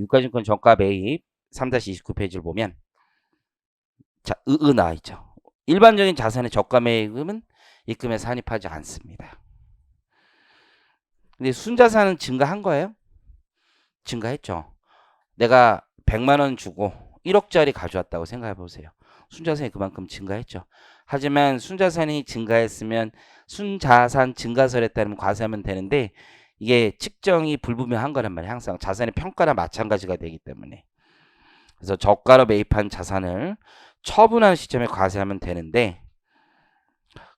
유가증권 저가 매입 3-29페이지를 보면 자, 으으 나와 있죠. 일반적인 자산의 저가 매입은 입금에 산입하지 않습니다. 근데 순자산은 증가한 거예요? 증가했죠. 내가 100만 원 주고 1억짜리 가져왔다고 생각해 보세요. 순자산이 그만큼 증가했죠. 하지만 순자산이 증가했으면 순자산 증가설에 따르면 과세하면 되는데 이게 측정이 불분명한 거란 말이에요. 항상 자산의 평가나 마찬가지가 되기 때문에. 그래서 저가로 매입한 자산을 처분하는 시점에 과세하면 되는데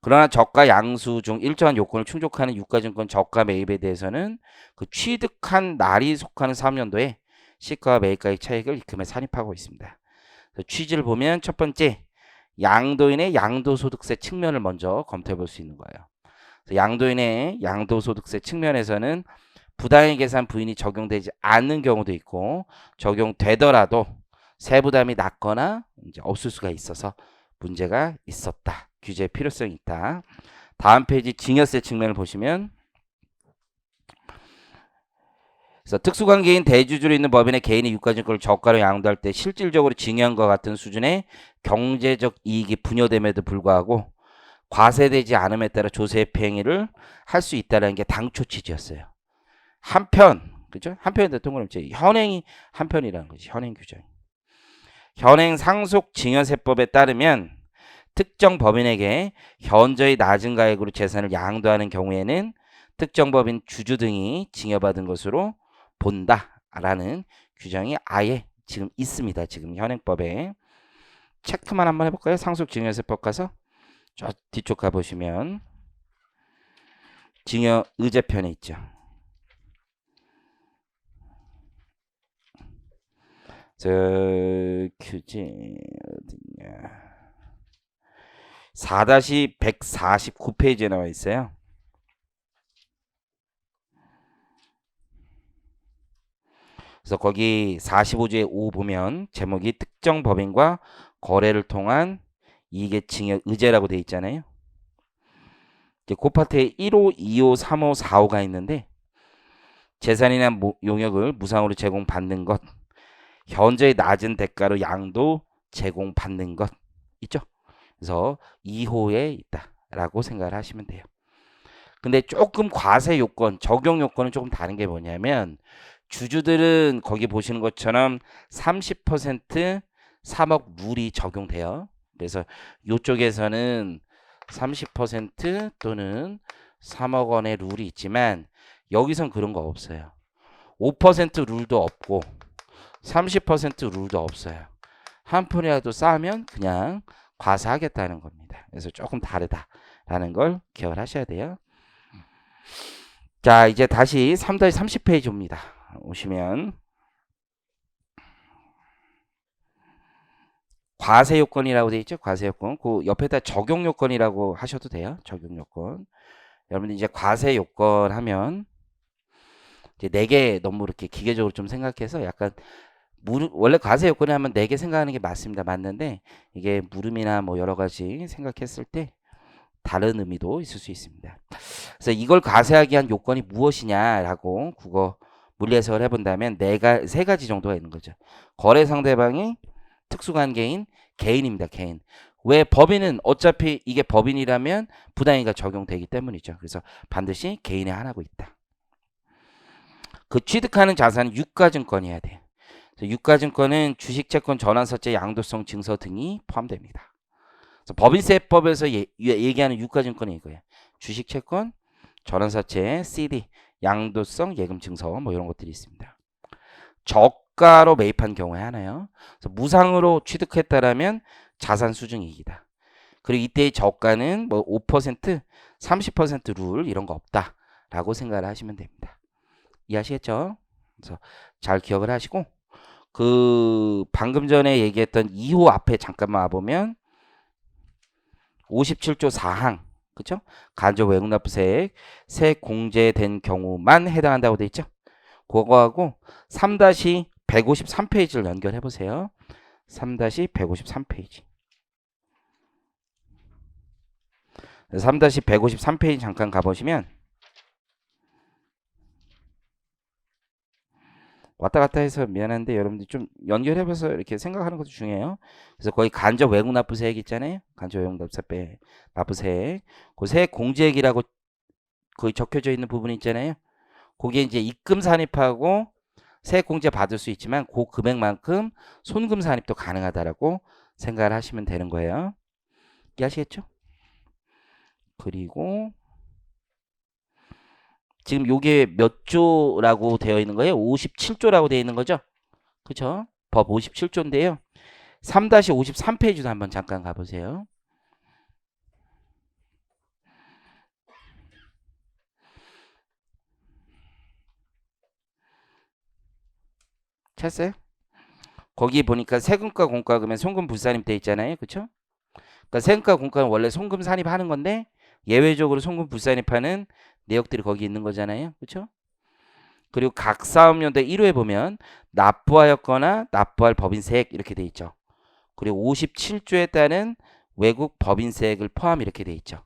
그러나 저가 양수 중 일정한 요건을 충족하는 유가증권 저가 매입에 대해서는 그 취득한 날이 속하는 3년도에 시가와 매입가의 차익을 입금에 산입하고 있습니다. 취지를 보면 첫 번째 양도인의 양도소득세 측면을 먼저 검토해 볼 수 있는 거예요. 양도인의 양도소득세 측면에서는 부당의 계산 부인이 적용되지 않는 경우도 있고 적용되더라도 세부담이 낮거나 이제 없을 수가 있어서 문제가 있었다. 규제 필요성이 있다. 다음 페이지 증여세 측면을 보시면 그래서 특수관계인 대주주로 있는 법인의 개인이 유가증권을 저가로 양도할 때 실질적으로 증여한 것 같은 수준의 경제적 이익이 분여됨에도 불구하고 과세되지 않음에 따라 조세 행위를 할 수 있다는 게 당초 취지였어요. 한편 그죠? 한편인데 동그라미 현행이 한편이라는 거지. 현행 규정. 현행 상속 증여세법에 따르면 특정 법인에게 현저히 낮은 가액으로 재산을 양도하는 경우에는 특정 법인 주주 등이 증여받은 것으로 본다라는 규정이 아예 지금 있습니다. 지금 현행법에 체크만 한번 해볼까요? 상속증여세법 가서 저 뒤쪽 가보시면 증여 의제편에 있죠. 저 규제 어디냐 4-149페이지에 나와 있어요. 그래서 거기 45조의 5 보면 제목이 특정 법인과 거래를 통한 증여 의제라고 되어 있잖아요. 이제 그 파트에 1호, 2호, 3호, 4호가 있는데 재산이나 용역을 무상으로 제공받는 것, 현재의 낮은 대가로 양도 제공받는 것 있죠. 그래서 2호에 있다라고 생각을 하시면 돼요. 근데 조금 과세 요건, 적용 요건은 조금 다른 게 뭐냐면 주주들은 거기 보시는 것처럼 30% 3억 룰이 적용돼요. 그래서 이쪽에서는 30% 또는 3억 원의 룰이 있지만 여기선 그런 거 없어요. 5% 룰도 없고 30% 룰도 없어요. 한 푼이라도 쌓으면 그냥 과세하겠다는 겁니다. 그래서 조금 다르다라는 걸 기억을 하셔야 돼요. 자, 이제 다시 3-30페이지 옵니다. 오시면 과세 요건이라고 되어 있죠. 과세 요건. 그 옆에다 적용 요건이라고 하셔도 돼요. 적용 요건. 여러분들 이제 과세 요건 하면 이제 네 개 너무 이렇게 기계적으로 좀 생각해서 약간 무릎, 원래 과세 요건을 하면 네 개 생각하는 게 맞습니다. 맞는데 이게 물음이나 뭐 여러 가지 생각했을 때 다른 의미도 있을 수 있습니다. 그래서 이걸 과세하기 위한 요건이 무엇이냐라고 국어 물리 해석을 해본다면 네가 세 가지 정도가 있는 거죠. 거래 상대방이 특수관계인 개인입니다. 개인. 왜 법인은 어차피 이게 법인이라면 부당이가 적용되기 때문이죠. 그래서 반드시 개인의 하나고 있다. 그 취득하는 자산은 유가증권이어야 돼요. 유가증권은 주식채권 전환사채 양도성 증서 등이 포함됩니다. 법인세법에서 예, 얘기하는 유가증권이 이거예요. 주식채권, 전환사채, CD, 양도성 예금 증서 뭐 이런 것들이 있습니다. 저가로 매입한 경우에 하나요. 무상으로 취득했다라면 자산 수중 이익이다. 그리고 이때의 저가는 뭐 5%, 30%룰 이런 거 없다라고 생각을 하시면 됩니다. 이해하시겠죠? 그래서 잘 기억을 하시고 그 방금 전에 얘기했던 2호 앞에 잠깐만 와 보면 57조 4항 그죠? 간접 외국 납부세액 세 공제된 경우만 해당한다고 돼 있죠? 그거하고 3-153페이지를 연결해 보세요. 3-153페이지. 3-153페이지 잠깐 가보시면 왔다 갔다 해서 미안한데 여러분들 좀 연결해봐서 이렇게 생각하는 것도 중요해요. 그래서 거기 간접 외국 납부세액 있잖아요. 간접 외국 납부세 납부세액. 그 세액 공제액이라고 거기 적혀져 있는 부분이 있잖아요. 거기에 이제 입금 산입하고 세액 공제 받을 수 있지만 그 금액만큼 손금 산입도 가능하다라고 생각을 하시면 되는 거예요. 이해하시겠죠? 그리고 지금 요게 몇 조라고 되어 있는 거예요? 57조라고 되어 있는 거죠? 그쵸? 법 57조인데요. 3-53페이지도 한번 잠깐 가보세요. 찾았어요? 거기 보니까 세금과 공과금에 송금 불산입 돼 있잖아요. 그쵸? 그러니까 세금과 공과는 원래 송금 산입하는 건데 예외적으로 송금 불산입하는 내역들이 거기 있는 거잖아요. 그렇죠? 그리고 각 사업연도 1호에 보면 납부하였거나 납부할 법인세액 이렇게 돼 있죠. 그리고 57조에 따른 외국 법인세액을 포함 이렇게 돼 있죠.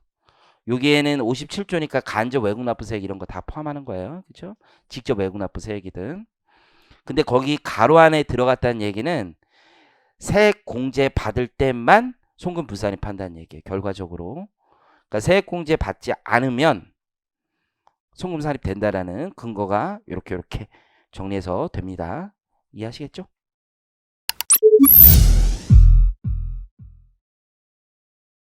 여기에는 57조니까 간접 외국 납부세액 이런 거 다 포함하는 거예요. 그렇죠? 직접 외국 납부세액이든. 근데 거기 가로 안에 들어갔다는 얘기는 세액 공제 받을 때만 송금 불산입한다는 얘기예요. 결과적으로. 그러니까 세액 공제 받지 않으면 송금 산입 된다라는 근거가 이렇게 이렇게 정리해서 됩니다. 이해하시겠죠?